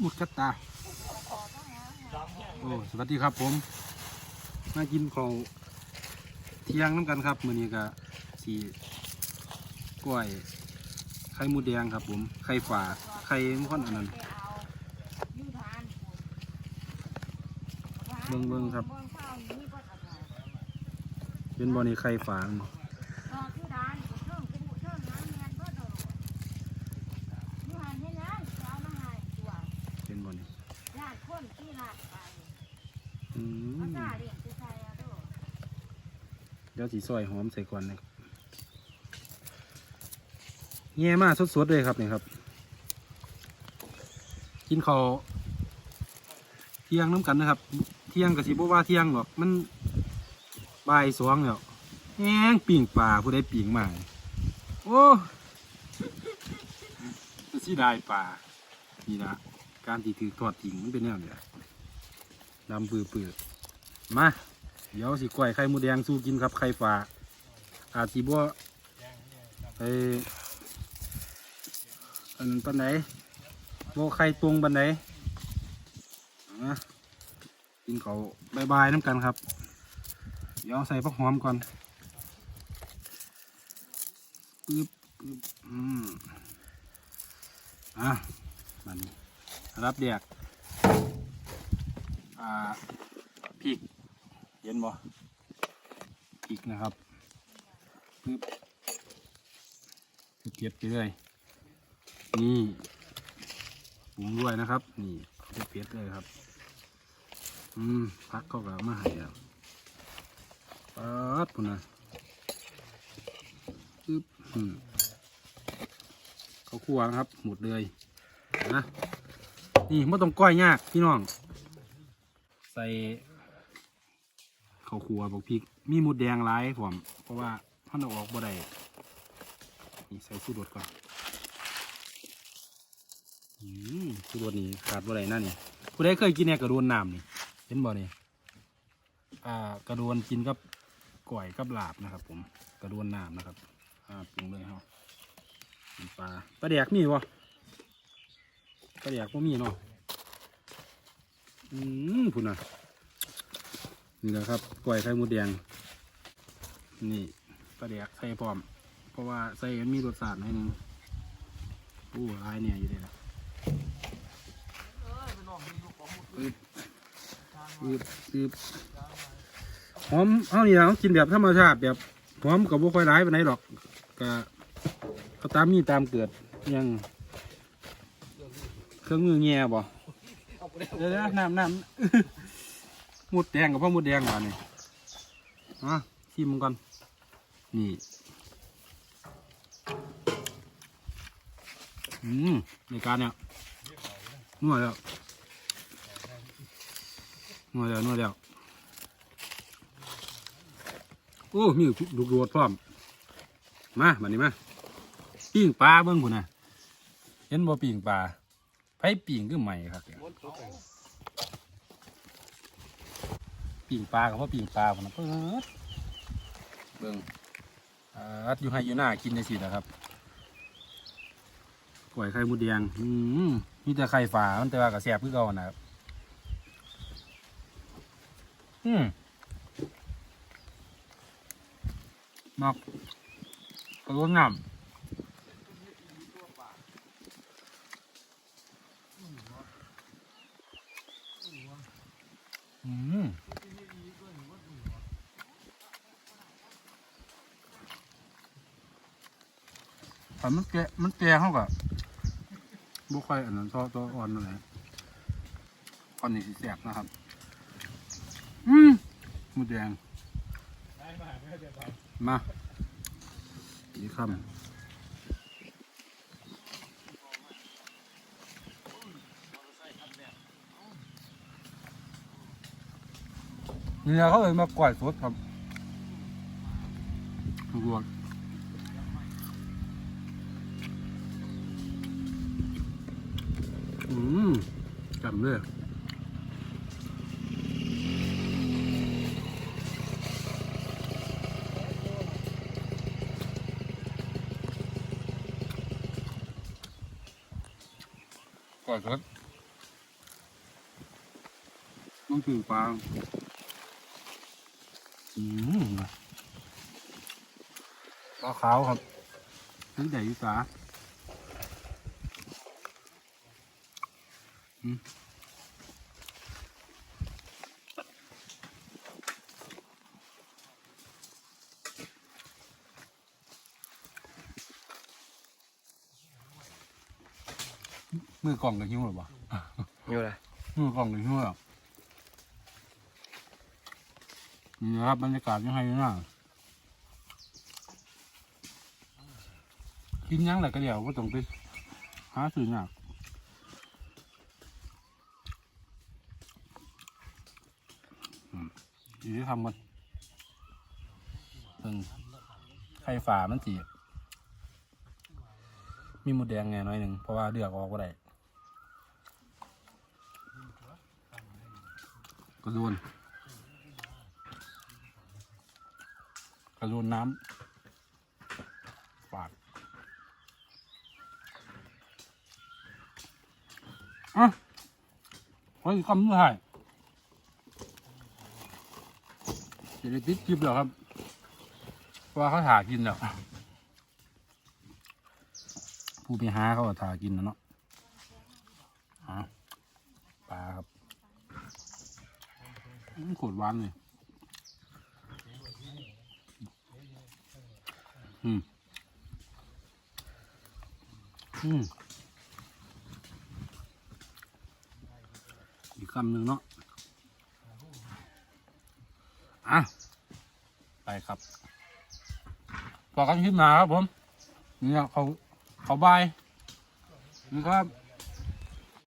หมดกัดตา โอ้สวัสดีครับผม มากินข้าวเที่ยงน้ำกันครับมื้อนี้ก็สีกล้วย ไข่มูแดงครับผม ไข่ฝาไข่มะข่อนอันนั้นเบิ่งเบิ่งครับ เป็นบอนี่ไข่ฝามันเป็นบอนี่อืม เดี๋ยวสีซอยหอมใส่ก่อนนะครับแง่มากสดๆเลยครับนี่ครับ กินข้าวเที่ยงน้ำกันนะครับ เที่ยงกับสิบว่าเที่ยงหรอกมันบ่ายสองแล้วแง่งปิ่งปลาผู้ใดปิ่งมาโอ้สิได้ปลานี่นะการที่ถือทอดทิ้งมันเป็นแนวเนี่ยดำปือปื้อๆมา เดี๋ยวสิกล้วยไข่มูแดงสู้กินครับไข่ปลาอาจสิบ่ไปอันนั้นปันไหนบ่ไข่ตรงปันไหนนะกินเขาวบายน้ำกันครับ เดี๋ยวใส่ผักหอมก่อนปึ๊บปึ๊บอืมอะมันรับเดียกอ่าพริก เห็นบ่พริกนะครับปึ๊บเก็บไปเลยนี่ปรุงด้วยนะครับ นี่เผ็ดๆเลยครับ อืมพักเขาก็เอามาให้แล้วปัดปุ่นนะปึ๊บอืมเขาคั่วนะครับ หมดเลยนะนี่ไม่ต้องก้อยยากพี่น้อง ใส่ ข้าวคั่วบอกพริก มีหมูแดงหลายผมเพราะว่าท่านเอาออกบ่ได้นี่ใส่สูตรดก่อนสูตรดนี่ขาดบ่ได้นั่นนี่ผู้ใดเคยกินเนี่ยกระโดนน้ำนี่เห็นบ่เนี่อ่ากระโดวนกินกับก่อยกับลาบนะครับ ผมกระโดวนน้ำนะครับอ่าปรุงเลยเฮาปลาปลาแดกมีวะปลาแดกบ่มีเนาะอืมพุ่นน่ะ นี่แหละครับก่อยไข่มดแดง นี่ปลาแดกใส่พร้อม เพราะว่าใส่มันมีรสชาติหน่อยนึงอู้ลายเนี่ยอยู่เลยนะปึ๊บอืบอืบหอมเอานี่นะกินแบบธรรมชาติแบบหอมกับบุค่อยร้ายไปไหนหรอกก็ก็ตามมีตามเกิดยังเครื่องมือแง่บ่เดี๋ยวนะน้ำน้ำ มุดแดงกับพ่อมุดแดงวานนี่อะชิมมันก่อนนี่อืมในการเนี่ยนัวแล้วนัวแล้วนัวแล้วโอ้มีลูกโดดพร้อมมาบัดนี้มาปิ้งปลาเบิ่งพุ่นน่ะเห็นบ่ปิ้งปลาไผปิ้งคือใหม่ครับเนี่ย ปิ้งปลากับว่าปิ้งปลาพุ่นน่ะเปิดเบิ่งอ่าอยู่ให้อยู่หน้ากินได้สินะครับกล้วยไข่มดแดงอืมมีแต่ไข่ฝามันแต่ว่าก็แซ่บคือเก่านะครับอืมมักกระโดดน้ำอืม แต่มันแก่มันแก่เขากับบุค่อยอันนั้นซอตัวอ่อนอะไรอ่อนนี่สิแสบนะครับ อืมหมูแดง มาอีกคำนี่ยเขาเลยมาก่อยสดครับรวด อืมจำเลยก่อนสดต้องถือปลาอืมปลาขาวครับซื้อใหญ่ยุสาอืม มือกล่องกับหิ้วหรือเปล่าอยู่เลยมือกล่องกับหิ้วหรอนี่นะครับบรรยากาศยังไงนะกินหยังแหละก็เดี๋ยวว่าต้องไปหาซื้อหนัก มอยู่ที่ทำกันซึ่งไข่ฝามันสีมีหมดแดงไงน้อยหนึ่งเพราะว่าเดือกออกก็ได้กระโดนกระโดนน้ำฝาดอะไว้คำนี้ให้ จะได้ติดคลิปแล้วครับเพราะว่าเขาถากินแล้วผู้ไปหาเขาก็ถากินนะเนาะปลาครับอืมโคตรหวานเลยอืมอืมอีกคำหนึ่งเนาะอะ ครับต่อกันคลิปหนาครับผม นี่เขาเขาบายนี่ครับ